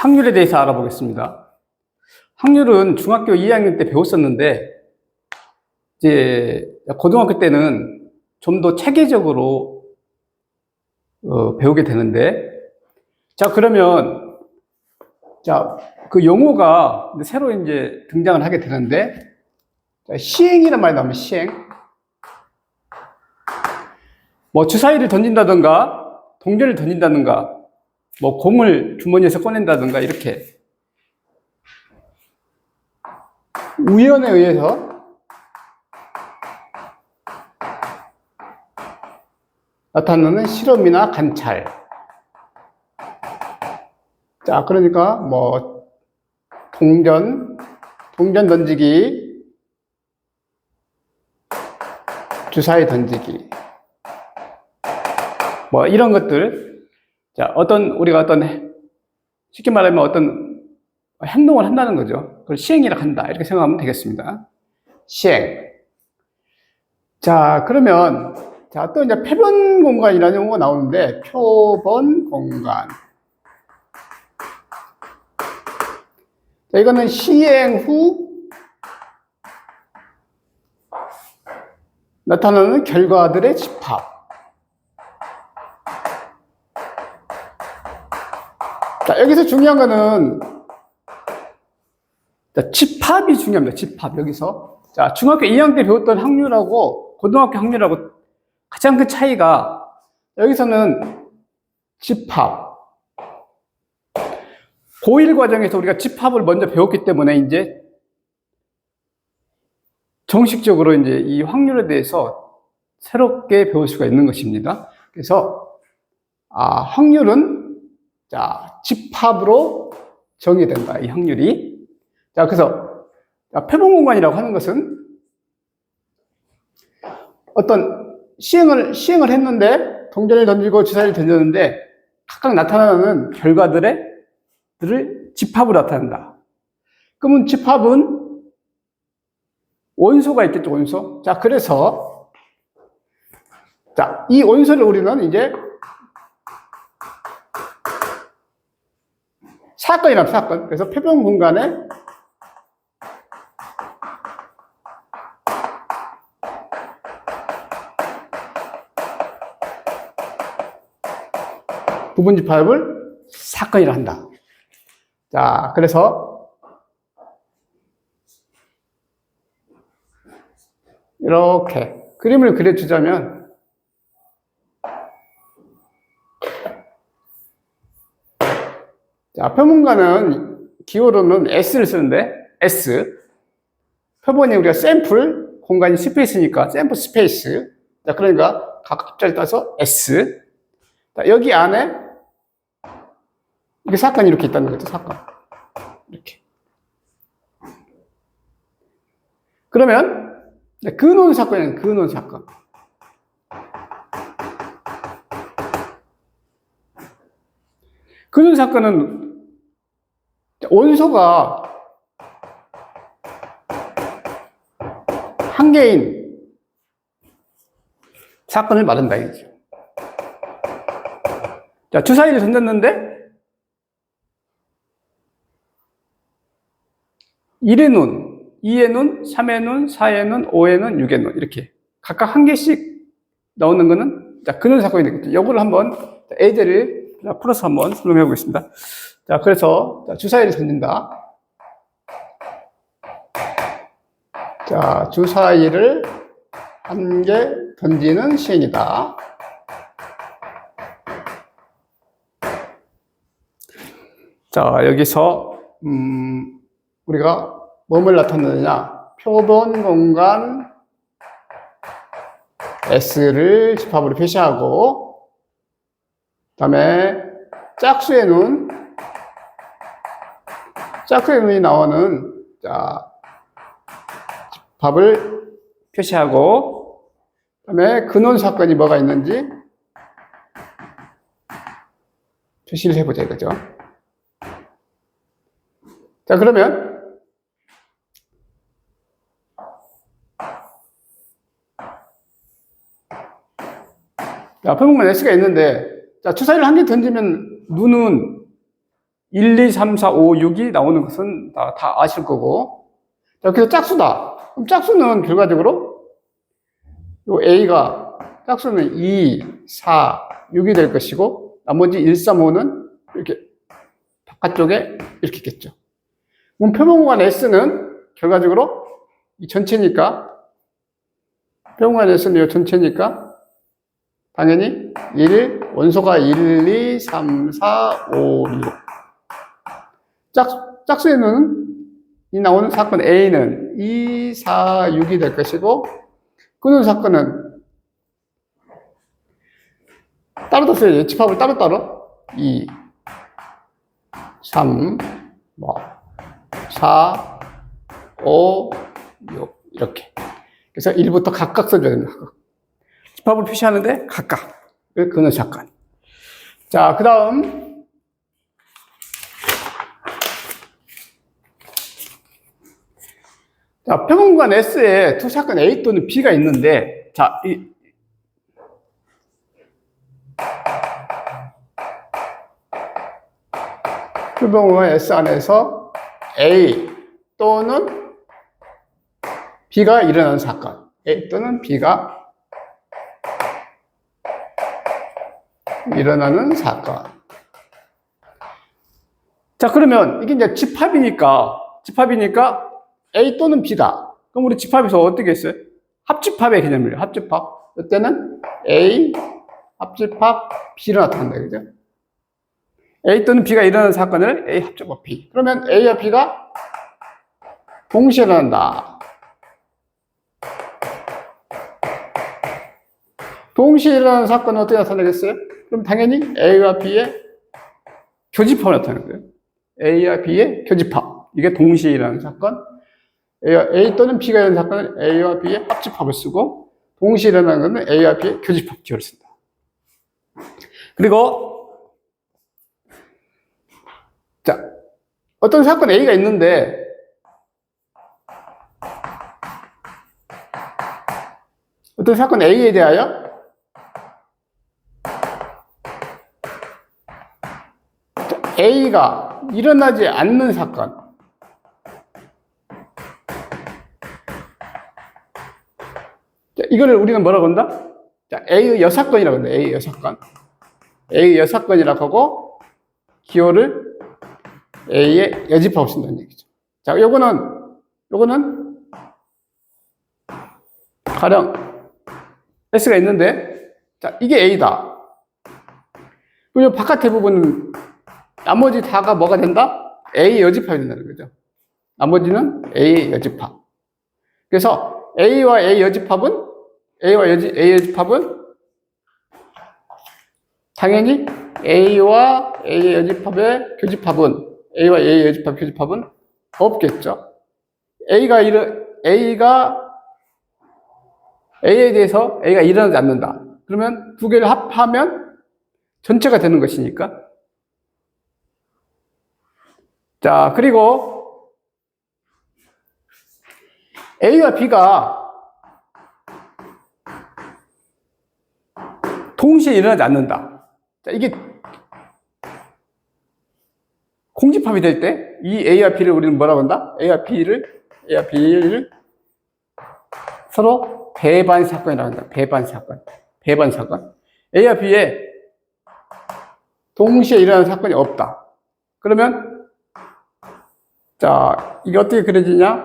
확률에 대해서 알아보겠습니다. 확률은 중학교 2학년 때 배웠었는데, 이제 고등학교 때는 좀 더 체계적으로 어, 배우게 되는데, 자, 그러면, 자, 그 용어가 새로 이제 등장을 하게 되는데, 자, 시행이란 말이 나오면 시행. 뭐 주사위를 던진다든가, 동전을 던진다든가, 뭐 공을 주머니에서 꺼낸다든가, 이렇게. 우연에 의해서 나타나는 실험이나 관찰. 자, 그러니까 뭐 동전, 동전 던지기, 주사위 던지기, 뭐 이런 것들. 자, 어떤 우리가 어떤 쉽게 말하면 어떤 행동을 한다는 거죠. 그걸 시행이라 한다. 이렇게 생각하면 되겠습니다. 시행. 자, 그러면 자, 또 이제 표본 공간이라는 용어가 나오는데 표본 공간. 자, 이거는 시행 후 나타나는 결과들의 집합. 자, 여기서 중요한 거는 자, 집합이 중요합니다. 집합, 여기서. 자, 중학교 2학년 때 배웠던 확률하고 고등학교 확률하고 가장 큰 차이가 여기서는 집합. 고1 과정에서 우리가 집합을 먼저 배웠기 때문에 이제 정식적으로 이제 이 확률에 대해서 새롭게 배울 수가 있는 것입니다. 그래서 아, 확률은 자, 집합으로 정의된다. 이 확률이. 자, 그래서 자, 표본 공간이라고 하는 것은 어떤 시행을 시행을 했는데 동전을 던지고 주사위를 던졌는데 각각 나타나는 결과들의 들을 집합으로 나타낸다. 그러면 집합은 원소가 있겠죠, 원소. 자, 그래서 자, 이 원소를 우리는 이제 사건이란 사건. 그래서 표본 공간에 부분 집합을 사건이라 한다. 자, 그래서 이렇게 그림을 그려주자면 자, 표본가는 기호로는 S를 쓰는데 S 표본이 우리가 샘플 공간이 스페이스니까 샘플 스페이스 자, 그러니까 각 합자를 따서 S 자, 여기 안에 이게 사건이 이렇게 있다는 거죠, 사건. 이렇게. 그러면, 네, 근원 사건은 근원 사건. 근원 사건은 원소가 한 개인 사건을 말한다, 이거죠. 자, 주사위를 던졌는데, 1의 눈, 2의 눈, 3의 눈, 4의 눈, 5의 눈, 6의 눈 이렇게 각각 한 개씩 나오는 거는 자 근원 사건이 되겠죠. 이거를 한번 A제를 풀어서 한번 설명해 보겠습니다. 자 그래서 자, 주사위를 던진다. 자 주사위를 한 개 던지는 시행이다. 자 여기서 음. 우리가 뭐를 나타내느냐? 표본 공간 S를 집합으로 표시하고, 그 다음에 짝수의 눈, 짝수의 눈이 나오는, 자, 집합을 표시하고, 그 다음에 근원 사건이 뭐가 있는지 표시를 해보자 이거죠. 자, 그러면 자, 표본만 S가 있는데, 자, 주사위를 한 개 던지면 눈은 1, 2, 3, 4, 5, 6이 나오는 것은 다, 다 아실 거고. 자, 그래서 짝수다. 그럼 짝수는 결과적으로 요 A가 짝수는 2, 4, 6이 될 것이고 나머지 1, 3, 5는 이렇게 바깥쪽에 이렇게 있겠죠. 그럼 표본구간 S는 결과적으로 이 전체니까 표본구간 S는 이 전체니까 당연히 1, 원소가 1, 2, 3, 4, 5, 6. 짝, 짝수에는 이 나오는 사건 A는 2, 4, 6이 될 것이고 끊는 사건은 따로 뒀어요. 집합을 따로따로. 2, 3, 뭐 4, 5, 6 이렇게. 그래서 1부터 각각 써줘야 됩니다. 집합을 표시하는데 각각. 그는 사건. 자, 그 다음 자, 평균관 S에 두 사건 A 또는 B가 있는데, 자, 이, 표본구간 S 안에서 A 또는 B가 일어나는 사건. A 또는 B가 일어나는 사건. 자, 그러면 이게 이제 집합이니까, 집합이니까 A 또는 B다. 그럼 우리 집합에서 어떻게 했어요? 합집합의 개념이에요. 합집합. 이때는 A, 합집합, B로 나타난다. 그죠? A 또는 B가 일어나는 사건을 A 합집합 B. 그러면 A와 B가 동시에 일어난다. 동시에 일어나는 사건은 어떻게 나타나겠어요? 그럼 당연히 A와 B의 교집합을 나타내는 거예요. A와 B의 교집합. 이게 동시에 일어나는 사건. A와, A 또는 B가 일어나는 사건은 A와 B의 합집합을 쓰고 동시에 일어나는 것은 A와 B의 교집합 기호를 쓴다. 그리고 자 어떤 사건 A가 있는데 어떤 사건 A에 대하여 A가 일어나지 않는 사건. 이거를 우리는 뭐라고 한다? 자, A의 여사건이라고 한다. A의 여사건. A의 여사건이라고 하고, 기호를 A의 여집하고 쓴다는 얘기죠. 자, 요거는, 요거는, 가령, S가 있는데, 자, 이게 A다. 그리고 바깥의 부분은 나머지 다가 뭐가 된다? A 여집합이 된다는 거죠. 나머지는 A 여집합. 그래서 A와 A 여집합은 A와 여지, A 여집합은 당연히 A와 A 여집합의 교집합은 A와 A 여집합 교집합은 없겠죠. A가 일어 A가 A에 대해서 A가 일어나지 않는다. 그러면 두 개를 합하면 전체가 되는 것이니까 자, 그리고 A와 B가 동시에 일어나지 않는다. 자, 이게 공집합이 될 때 이 A와 B를 우리는 뭐라고 한다? A와 B를 A와 B를 서로 배반 사건이라고 한다. 배반 사건. 배반 사건. A와 B에 동시에 일어나는 사건이 없다. 그러면 자, 이게 어떻게 그려지냐?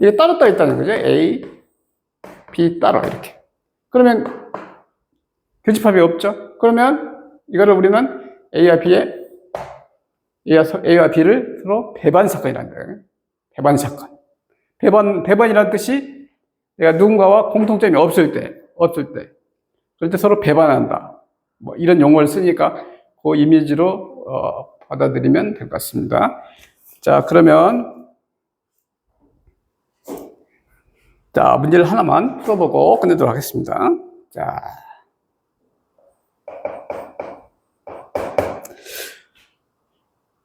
이게 따로 따로 있다는 거죠. A, B 따로 이렇게. 그러면 교집합이 없죠. 그러면 이거를 우리는 A와 B의 A와, B를 서로 배반 사건이라는 거예요. 배반 사건. 배반 배반이라는 뜻이 내가 누군가와 공통점이 없을 때, 없을 때, 그럴 때 서로 배반한다. 뭐 이런 용어를 쓰니까 그 이미지로 어, 받아들이면 될 것 같습니다. 자, 그러면 자, 문제를 하나만 풀어보고 끝내도록 하겠습니다. 자.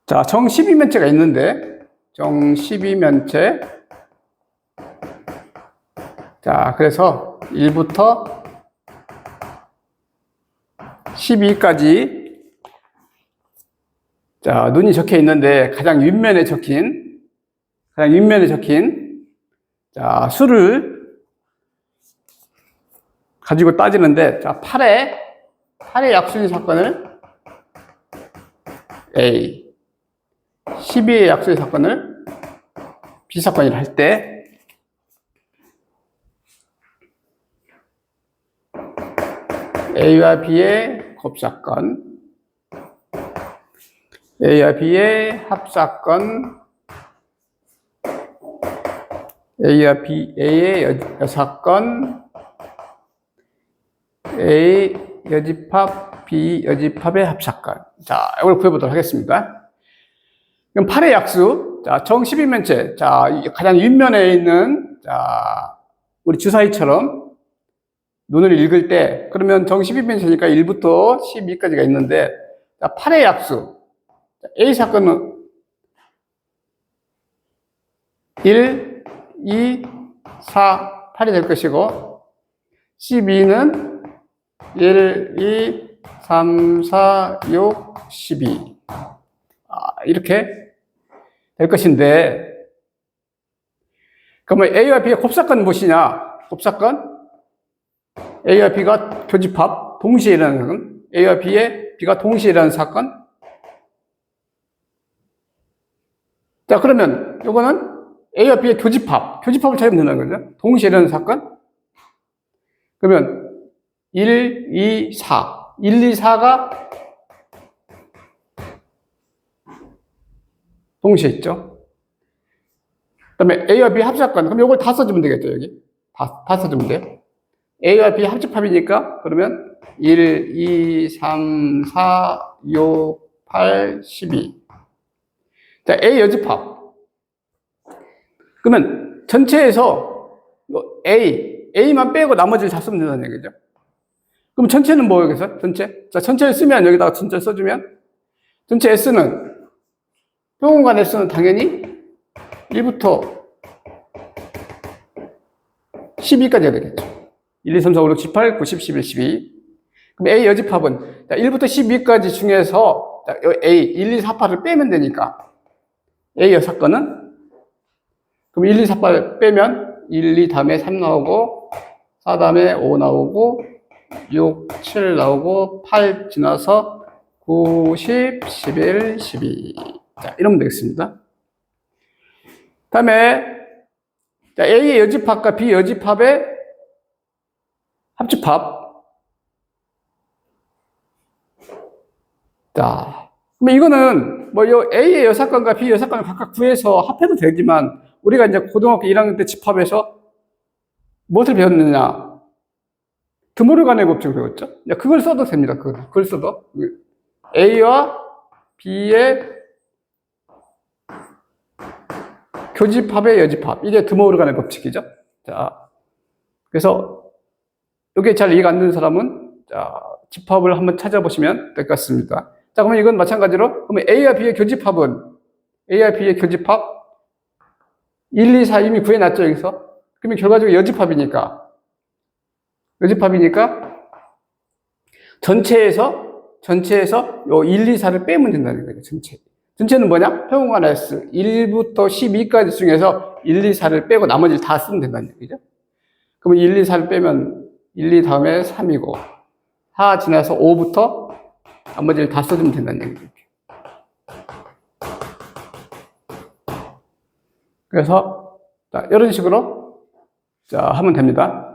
자, 정 12면체가 있는데, 정 12면체. 자, 그래서 1부터 12까지 자, 눈이 적혀 있는데 가장 윗면에 적힌, 가장 윗면에 적힌, 자, 수를 가지고 따지는데, 자, 8의, 8의 약수인 사건을 A, 12의 약수인 사건을 B 사건이라 할 때, A와 B의 곱사건, A와 B의 합사건, A와 B, A의 여, 여사건, A 여집합, B 여집합의 합사건. 자, 이걸 구해보도록 하겠습니다. 그럼 8의 약수, 자, 정 12면체, 자, 이 가장 윗면에 있는, 자, 우리 주사위처럼 눈을 읽을 때, 그러면 정 12면체니까 1부터 12까지가 있는데, 자, 8의 약수, 자, A 사건은 1, 2, 4, 8이 될 것이고, 12는 1, 2, 3, 4, 6, 12. 아, 이렇게 될 것인데, 그러면 A와 B의 곱사건은 무엇이냐? 곱사건? A와 B가 교집합, 동시에 일어나는 사건. A와 B의 B가 동시에 일어나는 사건. 자, 그러면 요거는 A와 B의 교집합, 교집합을 찾으면 된다는 거죠. 동시에 일어나는 사건. 그러면 1, 2, 4. 1, 2, 4가 동시에 있죠. 그 다음에 A와 B 합작관. 그럼 이걸 다 써주면 되겠죠, 여기. 다, 다 써주면 돼요. A와 B 합집합이니까, 그러면 1, 2, 3, 4, 6, 8, 12. 자, A 여집합. 그러면 전체에서 이거 A, A만 빼고 나머지를 다 쓰면 된다는 얘기죠. 그럼 전체는 뭐 여기서? 전체? 자, 전체를 쓰면 여기다가 전체 써주면 전체 S는 표공간 S는 당연히 1부터 12까지 되겠죠. 1, 2, 3, 4, 5, 6, 7, 8, 9, 10, 11, 12. 그럼 A 여집합은 자, 1부터 12까지 중에서 A, 1, 2, 4, 8을 빼면 되니까 A 여사건은 그럼 1, 2, 4, 8 빼면 1, 2 다음에 3 나오고 4 다음에 5 나오고 6, 7 나오고 8 지나서 9, 10, 11, 12. 자, 이러면 되겠습니다. 다음에 자, A의 여집합과 B 여집합의 합집합. 자, 그러면 이거는 뭐요 A의 여사건과 B 여사건을 각각 구해서 합해도 되지만 우리가 이제 고등학교 1학년 때 집합에서 무엇을 배웠느냐? 드모르간의 법칙을 배웠죠? 야, 그걸 써도 됩니다. 그걸 써도. A와 B의 교집합의 여집합. 이게 드모르간의 법칙이죠. 자, 그래서 이게 잘 이해가 안 되는 사람은 자, 집합을 한번 찾아보시면 될 것 같습니다. 자, 그러면 이건 마찬가지로 그러면 A와 B의 교집합은 A와 B의 교집합 1, 2, 4 이미 구해놨죠, 여기서. 그러면 결과적으로 여집합이니까 여집합이니까 전체에서 전체에서 요 1, 2, 4를 빼면 된다는 거예요. 전체. 전체는 뭐냐? 평균관 S 1부터 12까지 중에서 1, 2, 4를 빼고 나머지를 다 쓰면 된다는 얘기죠. 그러면 1, 2, 4를 빼면 1, 2 다음에 3이고 4 지나서 5부터 나머지를 다 써주면 된다는 얘기죠. 그래서 자, 이런 식으로 자, 하면 됩니다.